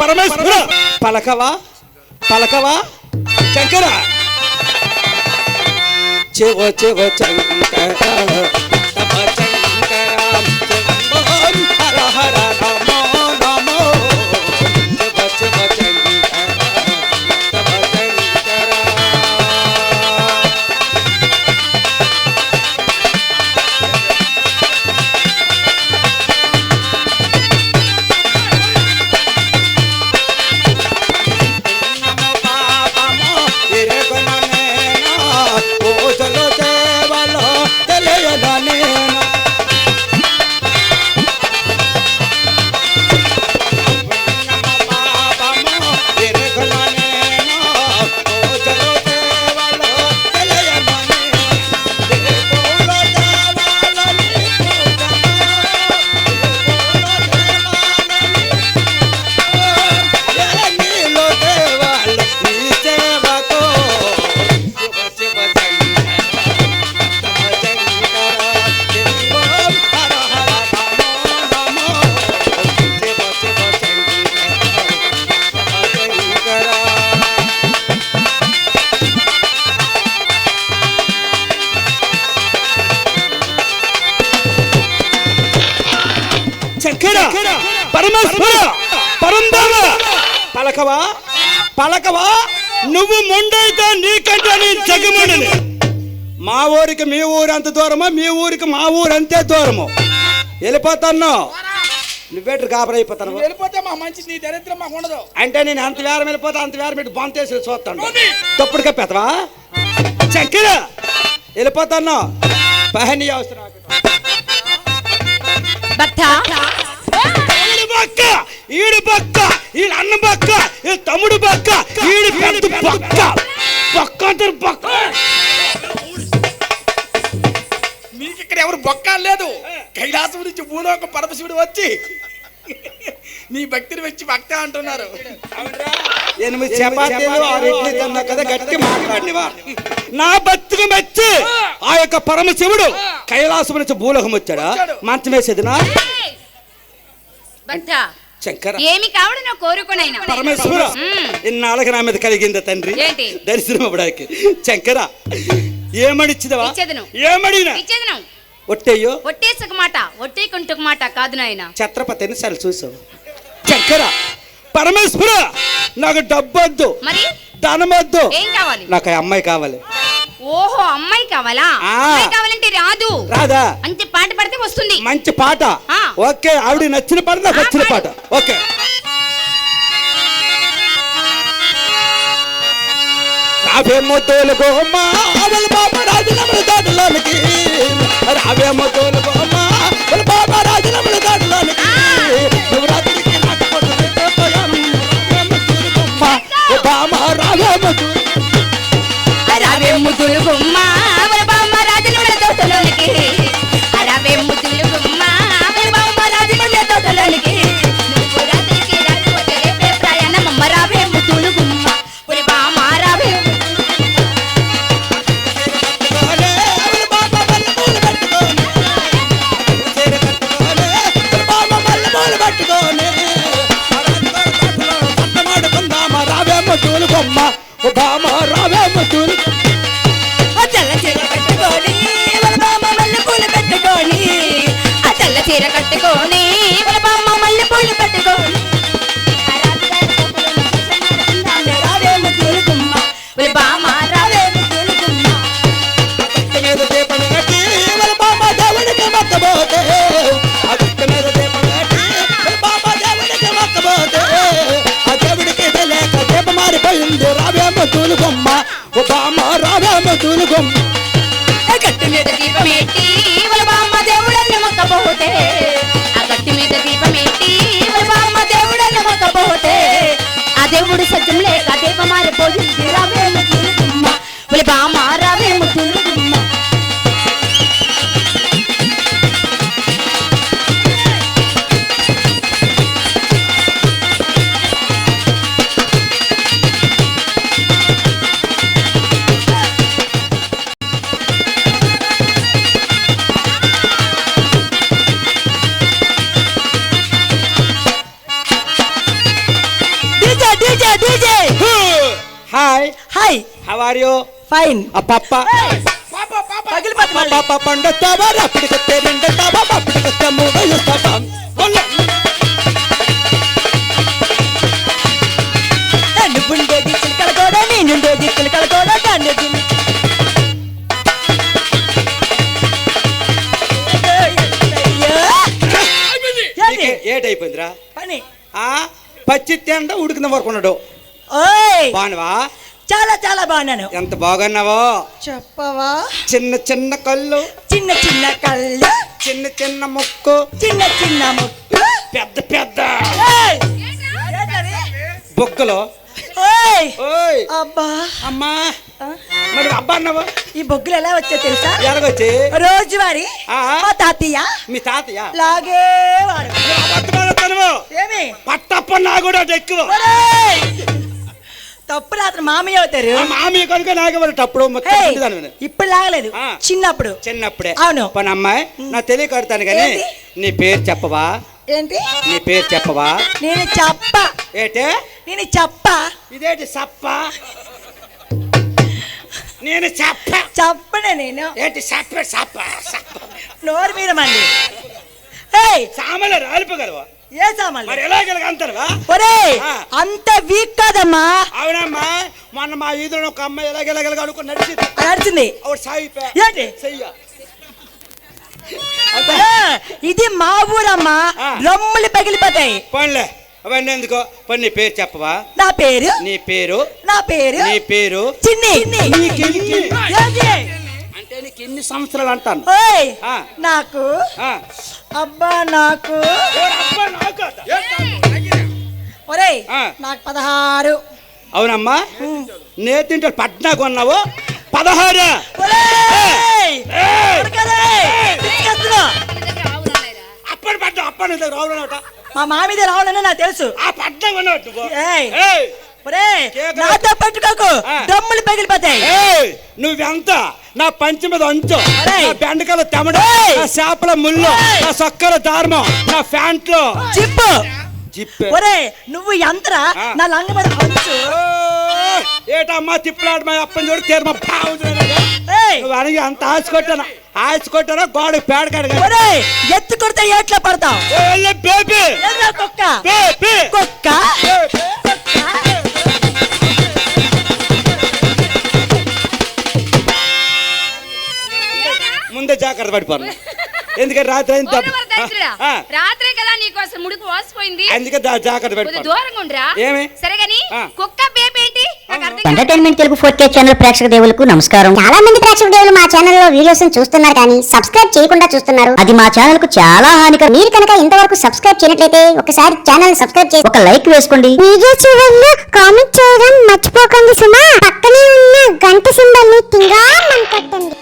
పరమేశ్వర పలకవా పలకవా శంకర చెవ చెవ శంకర శంకర పరమేశ్వర. పరంధామ పలకవా? పలకవా? నువ్వు మొండైతే నీకంటే నీ జగముడిని. మా ఊరికి మీ ఊరు అంత దూరమా? మీ ఊరికి మా ఊరు అంతే దూరము. వెళ్ళిపోతాను. నువ్వేటు గాబరైపోతాను వెళ్ళిపోతే మా మంచి నీ దరిద్రం మాకు ఉండదు. అంటే నేను అంత వేరం వెళ్ళిపోతా అంత వేరం పెట్టి బొంతేసి చూస్తాను. తప్పుడు కప్పెతవా చక్కెర. వెళ్ళిపోతాను. పహని అవసరం ఈడు బక్క ఈడు బక్క ఈడు అన్న బక్క ఈడు తమ్ముడు బక్క ఈడు పెద్ద బక్క బక్క అంటారు బక్క మీకు ఇక్కడ ఎవరు బొక్క లేదు? కైలాసం నుంచి భూలోక పరమశివుడు వచ్చి నీ భక్తిని వచ్చి భక్త అంటున్నారు. ఎనిమిది చపాతీలు ఆరు ఇడ్లీ తిన్నా కదా గట్టి మాట్లాడినవా నా బతుకు మెచ్చి ఆ. యొక్క పరమశివుడు కైలాసం నుంచి భూలోకం వచ్చాడా? మంచం వేసేదినా శంకర ఏమి కావడం నా కోరుకునైనా. పరమేశ్వర. ఇన్నాళ్ళకి నా మీద కలిగిందా తండ్రి? దర్శనం అవ్వడానికి. శంకర ఏమడిచ్చిదవా ఇచ్చేదను. ఒట్టేయ్యో ఒట్టేసక మాట ఒట్టేకుంటుక మాట కాదు నాయన. ఛత్రపతి ఎన్నిసార్లు చూసావు. శంకర పరమేశ్వర నాకు డబ్బొద్దు. మరి? ధనమొద్దు. ఏం కావాలి? నాకు ఆ అమ్మాయి కావాలి. ఓహో అమ్మాయి కావాలా. అమ్మాయి కావాలంటే రాదు. రాదా? అంతే పాట పడితే వస్తుంది. మంచి పాట. ఆ. ఓకే ఆవిడ నచ్చిన పాట నాకు ఆ, వచ్చిన పాట. ఓకే. రావేమో తోలుకోమ్మ అవల బాబ రాజులముల దాటలోనికి రావేమో బామ రావేమో తూలుకొమ్మ ఆ మీద దీపం ఎట్టి వాళ్ళ బామ్మ దేవుడల్ని మొక్కబోతే. ఆ గట్టు మీద దీపం ఎట్టి వాళ్ళ బామ్మ దేవుడల్ని మొక్కబోతే. ఆ దేవుడు సత్యం లేక దీపం మారిపోయింది. రావే వాళ్ళ బామ్మ ఆర్ యు ఫైన్ ఆ పప్ప పాప పాప పగిలిపోతుంది మళ్ళీ. పాప పండుతావా అప్పటికొస్తే రెండుతావా అప్పటికొస్తే మూడు ఇస్తావా నువ్వుండేది చిలకల కూడా నేనుండేది చిలకల కూడా దాన్ని దిన్ని. అయ్యో, ఏంది? ఏటైపోయిందిరా పని ఆ పచ్చి తిండ ఉడికిన వరకు ఉన్నాడు ఓయ్ బాగున్నావా చాలా చాలా బాగున్నాను. ఎంత బాగున్నావో? చెప్పవా? చిన్న చిన్న కళ్ళు. చిన్న చిన్న కళ్ళు. చిన్న చిన్న ముక్కు. చిన్న చిన్న ముక్కు. పెద్ద పెద్ద. ఏయ్! ఏంటది? బొగ్గలు ఓయ్! ఓయ్! అబ్బా. అమ్మా. మరి అబ్బా అన్నావా? ఈ బొగ్గులు ఎలా వచ్చా తెలుసా? ఎలాగొచ్చి రోజువారి. ఆ. మా తాతయ్య. మీ తాతయ్య? లాగేవాడు అబద్ధమాడతాను ఏమి? పట్టప్ప నా కూడా ఎక్కువ ఒరేయ్! తప్పు రాత్రి మామయ్య అవుతారు. మామయ్య కనుక ఏయ్! ఉండేదాన్ని. ఇప్పుడు లాగలేదు. చిన్నప్పుడు. చిన్నప్పుడే. అవును. పని అమ్మాయి నా తెలియకడతాను కానీ? నీ పేరు చెప్పవా? ఏంటి? నీ పేరు చెప్పవా? నేను చెప్ప. ఏటే? నేను చెప్ప. ఇదేంటి సప్ప? నేను చెప్ప. చెప్పనే నేను. ఏంటి సప్ప సప్ప సప్ప? నోరు మీద మండి ఏయ్! సామాన్లు రాలిపోగలవా? అంత వీక్ కాదమ్మా. అవునమ్మా మొన్న మా ఈదులో ఒక అమ్మాయి ఎలాగెలగలగా అనుకుని నడిచింది. సాగిపోయా చెయ్య. ఆ, ఇది మా ఊరమ్మా. రొమ్ములు పగిలిపోతాయి. పనిలే అవన్నీ ఎందుకో? పని నీ పేరు చెప్పవా? నా పేరు? నీ పేరు? నా పేరు? నీ పేరు? చిన్ని. ఎన్ని సంవత్సరాలు అంటాను? ఓయ్ ఆ. నాకు ఆ. అబ్బా నాకు నాకు పదహారు. అవునమ్మా. నేతింటే పద్నాకు ఉన్నావు పదహారు. అప్పటి పడ్డా అప్పటి నుంచి రావునట మా మామిది రావాలని నాకు తెలుసు. ఆ పడ్డా ఉన్నావు నాతో పట్టుకోకు ఆ. దమ్ములు పగిలిపోతాయి! నువ్వెంత? నా పంచి మీద అంచు! నా బెండకాయల తెమడ! నా చేపల ముళ్ళు! నా సొక్కల దారమం. నా ప్యాంట్లు చిప్పు జిప్పే. ఒరేయ్ నువ్వు ఎంతరా. నా లంగ మీద అంచు ఓయ్! ఏటమ్మా తిప్పలాడు మా అప్పని చూడు తీరమా బాగుంది అనగా అంత ఆశ కొట్టాను? ఆశ కొట్టానా? గోడ పేడ కడగా. ఎత్తు కొడితే ఏట్లో పడతావు. బేబీ. కుక్క. కుక్క? ముందే జాగ్రత్త పడిపోను ఎందుకంటే రాత్రి అయింది రాత్రే కదా నీకు అసలు ముడుకు వాసిపోయింది అందుకే జాగ్రత్త దూరంగా ఉండరా. ఏమి? సరే గాని. కుక్క. Entertainment Telugu four K channel ప్రేక్షక దేవులకు నమస్కారం. చాలా మంది ప్రేక్షక దేవులు మా ఛానల్లో వీడియోస్ చూస్తున్నారు కానీ సబ్స్క్రైబ్ చేయకుండా చూస్తున్నారు. అది మా ఛానల్కు చాలా హానికరం. మీరు కనుక ఇంతవరకు సబ్స్క్రైబ్ చేయనట్లయితే ఒకసారి ఛానల్ సబ్స్క్రైబ్ చేసి ఒక లైక్ వేసుకోండి. వీడియో చివరిలో కామెంట్ చేయడం మర్చిపోకండి సుమా. పక్కనే ఉన్న గంట సింబల్ని తింగా కొట్టండి